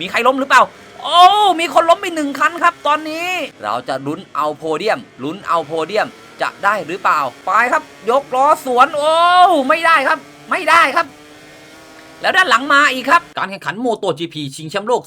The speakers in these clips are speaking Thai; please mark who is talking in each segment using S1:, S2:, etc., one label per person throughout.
S1: มีใครล้มหรือเปล่า โอ้ มีคนล้มไปหนึ่งคันครับ ตอนนี้ เราจะลุ้นเอาโพเดียม ลุ้นเอาโพเดียมจะได้หรือเปล่า ไปครับ ยกล้อสวน โอ้ ไม่ได้ครับ ไม่ได้ครับ แล้วด้านหลังมาอีกครับ การแข่งขันโมโต GP ชิงแชมป์โลก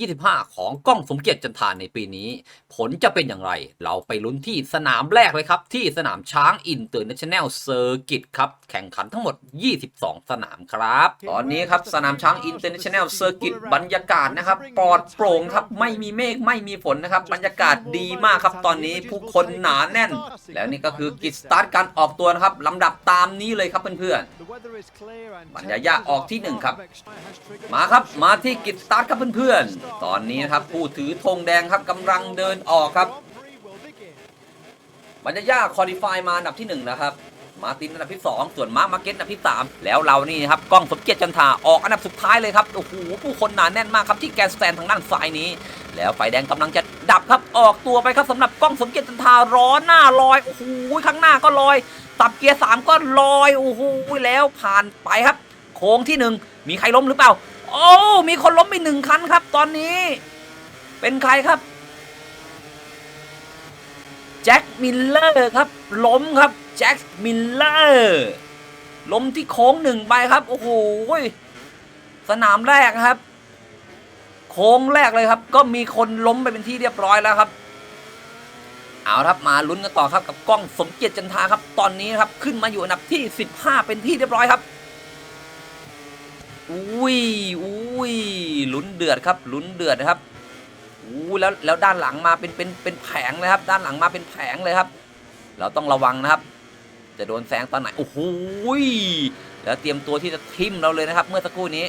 S1: 2025 ของก้องสมเกียรติจันทานในปีนี้ ผลจะเป็นอย่างไร เราไปลุ้นที่สนามแรกเลยครับ ที่สนามช้างอินเตอร์เนชั่นแนลเซอร์กิตครับ แข่งขันทั้งหมด 22 สนามครับ ตอนนี้ครับสนามช้างอินเตอร์เนชั่นแนลเซอร์กิตบรรยากาศนะครับปลอดโปร่งครับไม่มีเมฆไม่มีฝนนะครับบรรยากาศดีมากครับตอนนี้ผู้คนหนาแน่น แล้วนี่ก็คือกิจสตาร์ทการออกตัวนะครับลำดับตามนี้เลยครับเพื่อนๆ
S2: บรรยายาออกที่หนึ่งครับ
S1: มาครับมาที่กิจสตาร์ทครับเพื่อนๆ ตอนนี้นะครับผู้ถือธงแดงครับกำลังเดินออกครับบรรยาคอดิฟายมาอันดับที่ 1 นะครับ มาตินอันดับที่ 2 ส่วนมาร์คมาเก็ตอันดับที่ 3 แล้วเรานี่ครับกล้องสมเกียรติจันทาออกอันดับสุดท้ายเลยครับโอ้โหผู้คนหนาแน่นมากครับที่แกนสแตนทางด้านซ้ายนี้ แล้วไฟแดงกำลังจะดับครับออกตัวไปครับสำหรับกล้องสมเกียรติจันทาร้อนหน้าลอยโอ้โหข้างหน้าก็ลอยสับเกียร์สามก็ลอยโอ้โหแล้วผ่านไปครับ โค้งที่หนึ่งมีใครล้มหรือเปล่า โอ้ มีคนล้มไปหนึ่งคันครับ ตอนนี้ เป็นใครครับ แจ็คมิลเลอร์ครับ ล้มครับ แจ็คมิลเลอร์ล้มที่โค้งหนึ่งไปครับ โอ้โห สนามแรกครับ โค้งแรกเลยครับ ก็มีคนล้มไปเป็นที่เรียบร้อยแล้วครับเอาครับมาลุ้นกันต่อครับกับกล้องสมเกียรติจันทาครับ ตอนนี้ครับขึ้นมาอยู่อันดับที่ 15 เป็นที่เรียบร้อยครับ อุ้ยอุ้ยลุ้นเดือดครับลุ้นเดือดนะครับอู้แล้วแล้วด้านหลังมาเป็นเป็นเป็นแผงเลยครับ ด้านหลังมาเป็นแผงเลยครับ เราต้องระวังนะครับ จะโดนแซงตอนไหนโอ้โหแล้วเตรียมตัวที่จะทิ่มเราเลยนะครับ เมื่อสักครู่นี้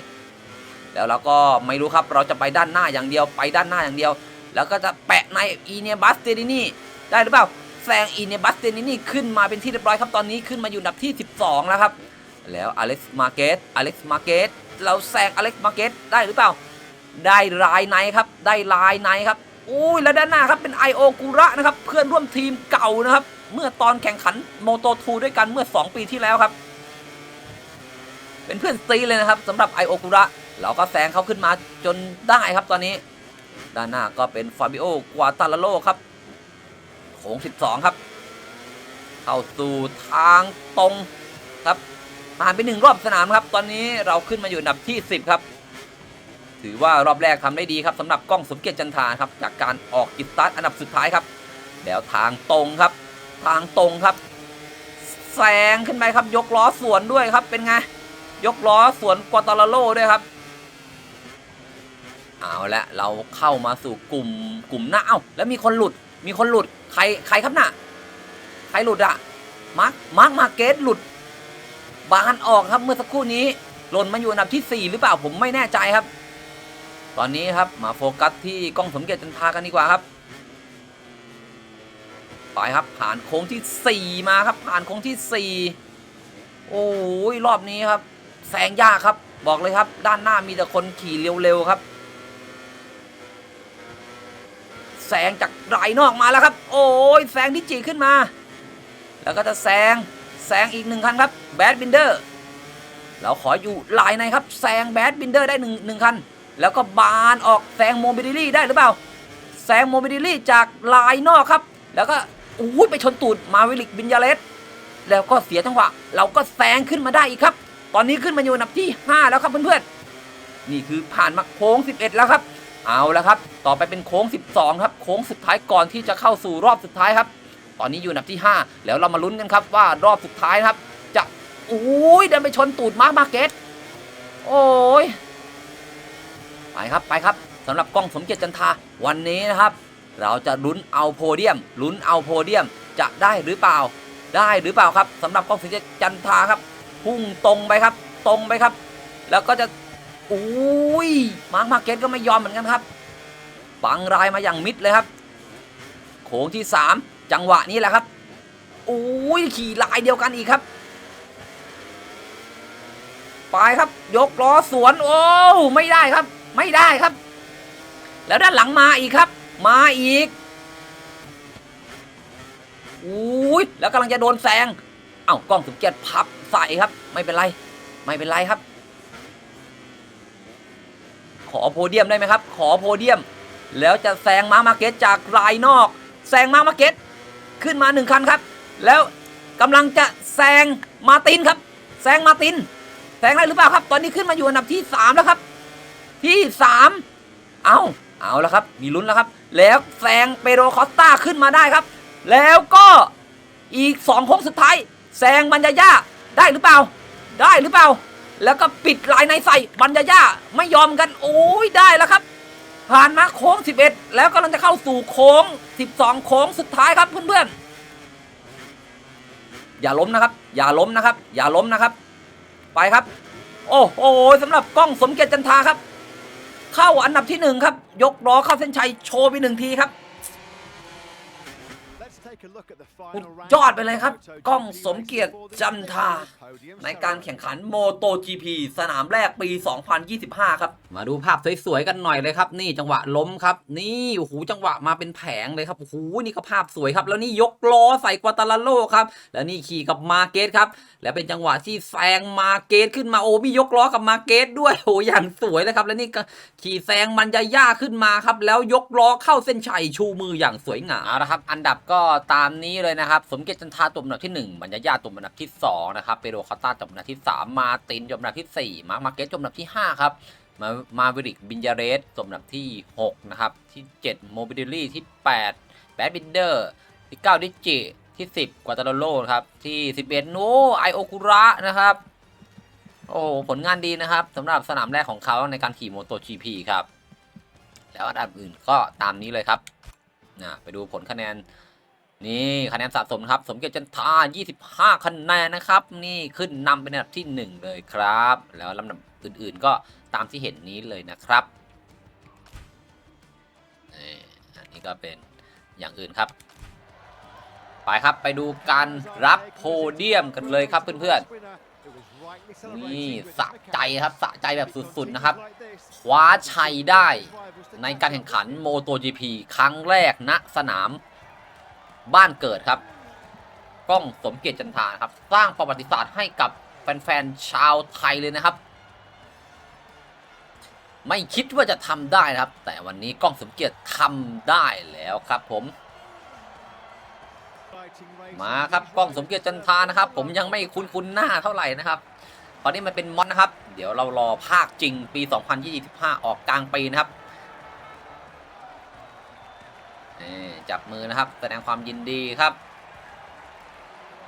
S1: แล้วเราก็ไม่รู้ครับ เราจะไปด้านหน้าอย่างเดียวไปด้านหน้าอย่างเดียว แล้วก็จะแปะในอีเนียบัสเตดินี่ได้หรือเปล่าแซงอีเนียบัสเตดินี่ขึ้นมาเป็นที่เรียบร้อยครับตอนนี้ขึ้นมาอยู่อันดับที่ 12 แล้วครับ แล้วอเล็กซ์มาเกตอเล็กซ์มาเกตเราแซงอเล็กซ์มาเกตได้หรือเปล่า ได้ลายในครับ ได้ลายในครับอุ้ยแล้วด้านหน้าครับเป็นไอโอกุระนะครับ เพื่อนร่วมทีมเก่านะครับ เมื่อตอนแข่งขันโมโตทูด้วยกันเมื่อ 2 ปีที่แล้วครับ เป็นเพื่อนซีเลยนะครับสำหรับไอโอกุระเราก็แซงเขาขึ้นมาจนได้ครับตอนนี้ ด้านหน้าก็เป็นฟาบิโอกวาตาลาโลครับโค้ง 12 ครับ เข้าสู่ทางตรงครับ ผ่านไปหนึ่งรอบสนามครับ ตอนนี้เราขึ้นมาอยู่อันดับที่ 10 ครับ ถือว่ารอบแรกทำได้ดีครับสำหรับกล้องสมเกียรติจันทาครับ จากการออกกิจสตาร์อันดับสุดท้ายครับ แล้วทางตรงครับ ทางตรงครับแซงขึ้นไปครับ ยกล้อสวนด้วยครับ เป็นไง ยกล้อสวนกวาตาลาโลด้วยครับ เอาละเราเข้ามาสู่กลุ่มกลุ่มหน้าเอ้าแล้วมีคนหลุด มีคนหลุด ใครใครครับน่ะ ใครหลุดอะมาร์คมาร์คมาเกตหลุด บานออกครับเมื่อสักครู่นี้หล่นมาอยู่อันดับที่ 4 หรือเปล่าผมไม่แน่ใจครับ ตอนนี้ครับมาโฟกัสที่กล้องสมเกียรติจันทากันดีกว่าครับไปครับผ่านโค้งที่ 4 มาครับ ผ่านโค้งที่ 4 โอ้ยรอบนี้ครับแซงยากครับ บอกเลยครับ ด้านหน้ามีแต่คนขี่เร็วๆครับแซงจากรายนอกมาแล้วครับ โอ้ยแซงที่จีขึ้นมา แล้วก็จะแซง แซงอีกหนึ่งคันครับแบดบินเดอร์เราขออยู่ลายในครับแซงแบดบินเดอร์ได้หนึ่งหนึ่งคัน แล้วก็บานออกแซงโมบิดิลี่ได้หรือเปล่าแซงโมบิดิลี่จากลายนอกครับ แล้วก็อุ้ไปชนตูดมาวิลิกบินยาเลสแล้วก็เสียจังหวะ เราก็แซงขึ้นมาได้อีกครับ ตอนนี้ขึ้นมาอยู่อันดับที่ 5 แล้วครับเพื่อนๆนี่คือผ่านมาโค้ง 11 แล้วครับ เอาแล้วครับ ต่อไปเป็นโค้ง 12 ครับ โค้งสุดท้ายก่อนที่จะเข้าสู่รอบสุดท้ายครับ ตอนนี้อยู่อันดับที่ 5 แล้วเรามาลุ้นกันครับว่ารอบสุดท้ายครับ จะอุ้ยเดินไปชนตูดมาร์คมาเก็ตโอ้ยไปครับไปครับสำหรับกล้องสมเกียรติจันทาวันนี้นะครับ เราจะลุ้นเอาโพเดียมลุ้นเอาโพเดียมจะได้หรือเปล่า ได้หรือเปล่าครับสำหรับกล้องสมเกียรติจันทาครับพุ่งตรงไปครับ ตรงไปครับ แล้วก็จะอุ้ยมาร์คมาเก็ตก็ไม่ยอมเหมือนกันครับปังรายมาอย่างมิดเลยครับโค้งที่ 3 จังหวะนี้แหละครับอุ้ยขี่ลายเดียวกันอีกครับ ไปครับ ยกล้อสวน โอ้ไม่ได้ครับ ไม่ได้ครับ แล้วด้านหลังมาอีกครับ มาอีกอุ้ยแล้วกำลังจะโดนแซงเอ้ากล้องสุเกียรติพับใส่ครับ ไม่เป็นไร ไม่เป็นไรครับ ขอโพเดียมได้ไหมครับ ขอโพเดียม แล้วจะแซงมาร์มาเก็ตจากรายนอกแซงมาร์มาเก็ต ขึ้นมาหนึ่งคันครับ แล้วกำลังจะแซงมาตินครับแซงมาตินแซงได้หรือเปล่าครับ ตอนนี้ขึ้นมาอยู่อันดับที่สามแล้วครับ ที่สามเอาเอาแล้วครับ มีลุ้นแล้วครับ แล้วแซงเปโรคอสตาขึ้นมาได้ครับ แล้วก็อีกสองโค้งสุดท้ายแซงบัญญาย่าได้หรือเปล่า ได้หรือเปล่า แล้วก็ปิดลายในใส่บัญญาย่าไม่ยอมกัน โอ้ยได้แล้วครับ ผ่านมาโค้ง 11 แล้วกำลังจะเข้าสู่โค้ง 12 โค้งสุดท้ายครับเพื่อนๆอย่าล้มนะครับ อย่าล้มนะครับ อย่าล้มนะครับ ไปครับ โอ้โหสำหรับกล้องสมเกียรติจันทาครับ เข้าอันดับที่หนึ่งครับ ยกล้อเข้าเส้นชัยโชว์ไปหนึ่งทีครับ ยอดไปเลยครับ กล้องสมเกียรติจันทราในการแข่งขันโมโต GP สนามแรกปี 2025 ครับ มาดูภาพสวยๆกันหน่อยเลยครับ นี่จังหวะล้มครับ นี่โอ้โหจังหวะมาเป็นแผงเลยครับโอ้โหนี่ก็ภาพสวยครับ แล้วนี่ยกล้อใส่กัวตาลาโลครับ แล้วนี่ขี่กับมาเกตครับ แล้วเป็นจังหวะที่แซงมาเกตขึ้นมาโอ้มียกล้อกับมาเกตด้วยโอ้อย่างสวยเลยครับ แล้วนี่ก็ขี่แซงมันจะย่าขึ้นมาครับ แล้วยกล้อเข้าเส้นชัยชูมืออย่างสวยงามเอาละครับ อันดับก็ตามนี้เลยนะครับ สมเกียรติจันทาตัวอันดับที่ 1 บรรยายาตัวอันดับที่2นะครับเปโรคาต้าตัวอันดับที่ 3 มาตินตัวอันดับที่ 4 มาร์คมาเกตตัวอันดับที่ 5 ครับ มามาวิริกบินยาเรสตัวอันดับที่ 6 นะครับ ที่ 7 โมบิเดลี่ที่ 8 แบดบินเดอร์ ที่ 9 ดิจิ ที่ 10กวาตาโลโลครับ ที่ 11 โนไอโอคุระนะครับ โอ้ผลงานดีนะครับสำหรับสนามแรกของเขาในการขี่โมโต GP ครับ แล้วอันดับอื่นก็ตามนี้เลยครับนะไปดูผลคะแนน นี่คะแนนสะสมครับ สมเกียรติจันทา 25 คะแนนนะครับ นี่ขึ้นนำเป็นอันดับที่ 1 เลยครับ แล้วลำดับอื่นๆก็ตามที่เห็นนี้เลยนะครับนี่อันนี้ก็เป็นอย่างอื่นครับ ไปครับไปดูการรับโพเดียมกันเลยครับเพื่อนๆนี่สะใจครับสะใจแบบสุดๆนะครับ คว้าชัยได้ในการแข่งขันโมโต GP ครั้งแรกณสนาม บ้านเกิดครับ กล้องสมเกียรติจันทราครับ สร้างประวัติศาสตร์ให้กับแฟนๆชาวไทยเลยนะครับ ไม่คิดว่าจะทำได้นะครับ แต่วันนี้กล้องสมเกียรติทำได้แล้วครับผมมาครับกล้องสมเกียรติจันทานะครับ ผมยังไม่คุ้นคุ้นๆหน้าเท่าไหร่นะครับ ตอนนี้มันเป็นมอดนะครับ เดี๋ยวเรารอภาคจริงปี 2025 ออกกลางปีนะครับ จับมือนะครับ แสดงความยินดีครับ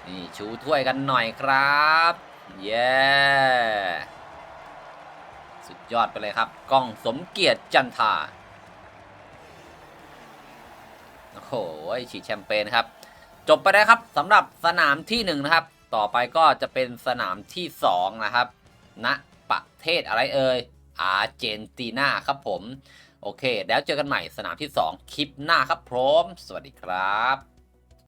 S1: นี่ชูถ้วยกันหน่อยครับ เย้สุดยอดไปเลยครับกล้องสมเกียรติจันทาโอ้โหฉีดแชมเปญครับ จบไปแล้วครับสำหรับสนามที่1นงนะครับ ต่อไปก็จะเป็นสนามที่ 2 นะครับณประเทศอะไรเอ่ยอาร์เจนตินาครับผม โอเค แล้วเจอกันใหม่สนามที่ 2 คลิปหน้าครับพร้อมสวัสดีครับ